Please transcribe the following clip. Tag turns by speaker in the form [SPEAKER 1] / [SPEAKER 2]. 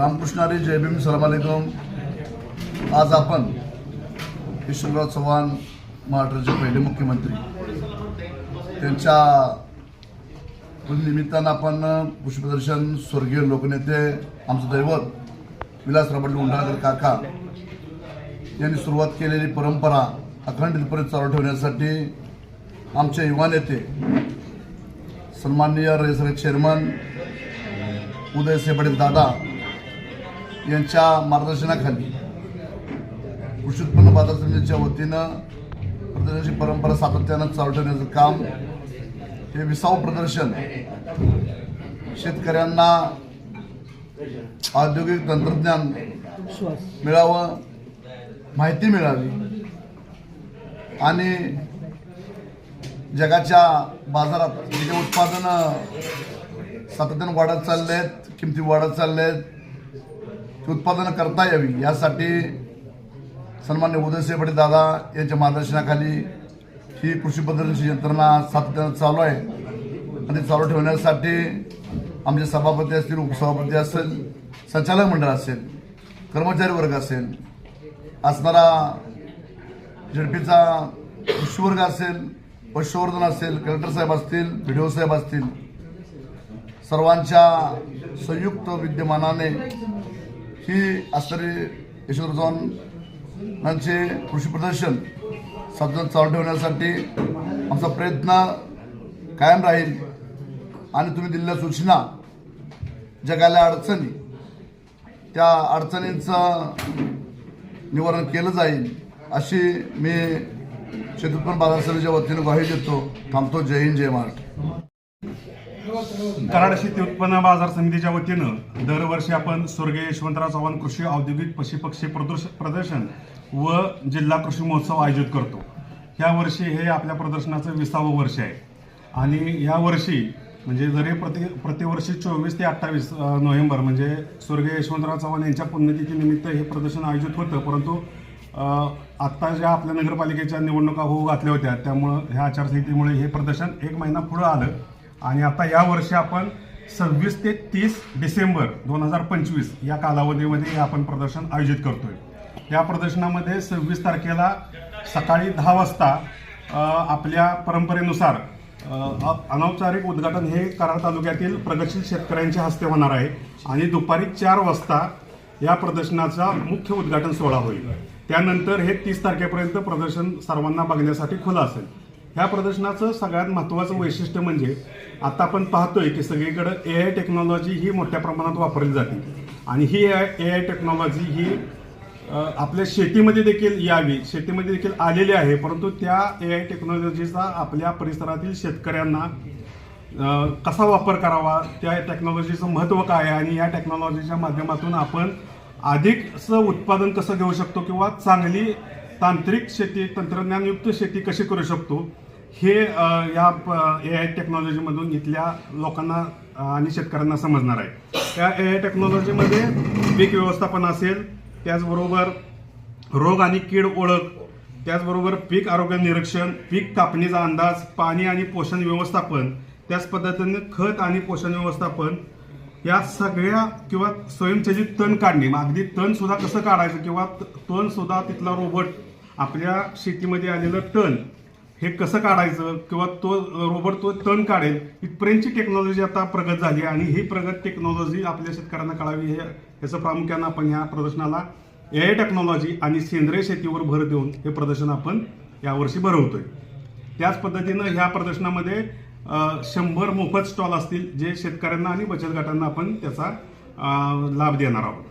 [SPEAKER 1] रामकृष्णारी जय भीम सलाम अलैकुम. आज आपण ईश्वरराव चव्हाण महाराष्ट्राचे पहिले मुख्यमंत्री. त्यांच्या निमित्तानं आपण पुष्पदर्शन स्वर्गीय लोकनेते आमचं दैवत विलासराव बंडू उंडाळकर काका यांनी सुरुवात केलेली परंपरा अखंडितपणे चालू ठेवण्यासाठी आमचे युवा नेते सन्माननीय रेसरे चेअरमन उदय सेबडे दादा यांच्या मार्गदर्शनाखाली कृषी उत्पन्न बाजार समितीच्या वतीनं प्रदर्शनाची परंपरा सातत्यानं चालू ठेवण्याचं काम हे विसाव प्रदर्शन शेतकऱ्यांना औद्योगिक तंत्रज्ञान मिळावं माहिती मिळावी आणि जगाच्या बाजारात जे उत्पादनं सातत्यानं वाढत चालले आहेत किमती वाढत चालल्या आहेत ती उत्पादनं करता यावी. यासाठी सन्मान्य उदयसिंह पटेल दादा यांच्या मार्गदर्शनाखाली ही कृषी पद्धतीची यंत्रणा सातत्यानं चालू आहे. आणि चालू ठेवण्यासाठी आमचे सभापती असतील उपसभापती असेल संचालक मंडळ असेल कर्मचारी वर्ग असेल असणारा झडपीचा कृषी वर्ग असेल पशुवर्धन असेल कलेक्टर साहेब असतील व्हिडिओ साहेब असतील सर्वांच्या संयुक्त विद्यमानाने ही आश्चर्य यशवंत चव्हाणांचे कृषी प्रदर्शन सतत चालू ठेवण्यासाठी आमचा प्रयत्न कायम राहील आणि तुम्ही दिलेल्या सूचना जगाला अडचणी त्या अडचणींचं निवारण केलं जाईल अशी मी शेतूत्पन्न बाजार समितीच्या वतीनं ग्वाही देतो. थांबतो. जय हिंद जय महाराष्ट्र.
[SPEAKER 2] कराड शेती उत्पन्न बाजार समितीच्या वतीनं दरवर्षी आपण स्वर्गीय यशवंतराव चव्हाण कृषी औद्योगिक पशुपक्षी प्रदर्श प्रदर्शन व जिल्हा कृषी महोत्सव आयोजित करतो. ह्या वर्षी हे आपल्या प्रदर्शनाचं विसावं वर्ष आहे. आणि या वर्षी म्हणजे जरी प्रति प्रतिवर्षी चोवीस ते अठ्ठावीस नोव्हेंबर म्हणजे स्वर्गीय यशवंतराव चव्हाण यांच्या पुण्यतिथीनिमित्त हे प्रदर्शन आयोजित होतं. परंतु आत्ता ज्या आपल्या नगरपालिकेच्या निवडणुका होऊ घातल्या होत्या त्यामुळं ह्या आचारसंहितेमुळे हे प्रदर्शन एक महिना पुढं आलं. आणि आता या वर्षी आपण सव्वीस ते तीस डिसेंबर दोन हजार पंचवीस या कालावधीमध्ये हे आपण प्रदर्शन आयोजित करतोय. या प्रदर्शनामध्ये सव्वीस तारखेला सकाळी दहा वाजता आपल्या परंपरेनुसार अनौपचारिक उद्घाटन हे कराड तालुक्यातील प्रगतशील शेतकऱ्यांच्या हस्ते होणार आहे आणि दुपारी चार वाजता या प्रदर्शनाचा मुख्य उद्घाटन सोहळा होईल. त्यानंतर हे तीस तारखेपर्यंत प्रदर्शन सर्वांना बघण्यासाठी खुलं असेल. ह्या प्रदर्शनाचं सगळ्यात महत्त्वाचं वैशिष्ट्य म्हणजे आता आपण पाहतोय की सगळीकडं ए आय टेक्नॉलॉजी ही मोठ्या प्रमाणात वापरली जाते. आणि ही ए आय टेक्नॉलॉजी ही आपल्या शेतीमध्ये देखील यावी शेतीमध्ये देखील आलेली आहे परंतु त्या ए आय टेक्नॉलॉजीचा आपल्या परिसरातील शेतकऱ्यांना कसा वापर करावा त्या टेक्नॉलॉजीचं महत्त्व काय आहे आणि या टेक्नॉलॉजीच्या माध्यमातून आपण अधिकचं उत्पादन कसं घेऊ शकतो किंवा चांगली तांत्रिक शेती तंत्रज्ञानयुक्त शेती कशी करू शकतो? हे या ए आय टेक्नॉलॉजीमधून इथल्या लोकांना आणि शेतकऱ्यांना समजणार आहे. त्या ए आय टेक्नॉलॉजीमध्ये पीक व्यवस्थापन असेल त्याचबरोबर रोग आणि कीड ओळख त्याचबरोबर पीक आरोग्य निरीक्षण पीक कापणीचा अंदाज पाणी आणि पोषण व्यवस्थापन त्याच पद्धतीने खत आणि पोषण व्यवस्थापन या सगळ्या किंवा स्वयंचलित तण काढणे. मग अगदी तण सुद्धा कसं काढायचं किंवा त- तण सुद्धा तिथला रोबोट आपल्या शेतीमध्ये आलेलं तण हे कसं काढायचं किंवा तो रोबोट तो तण काढेल इथपर्यंतची टेक्नॉलॉजी आता प्रगत झाली आणि ही प्रगत टेक्नॉलॉजी आपल्या शेतकऱ्यांना कळावी हे याचं प्रामुख्यानं आपण ह्या प्रदर्शनाला ए आय टेक्नॉलॉजी आणि सेंद्रिय शेतीवर भर देऊन हे प्रदर्शन आपण यावर्षी भरवतोय. त्याच पद्धतीनं ह्या प्रदर्शनामध्ये शंभर मोफत स्टॉल असतील जे शेतकऱ्यांना आणि बचत गटांना आपण त्याचा लाभ देणार आहोत.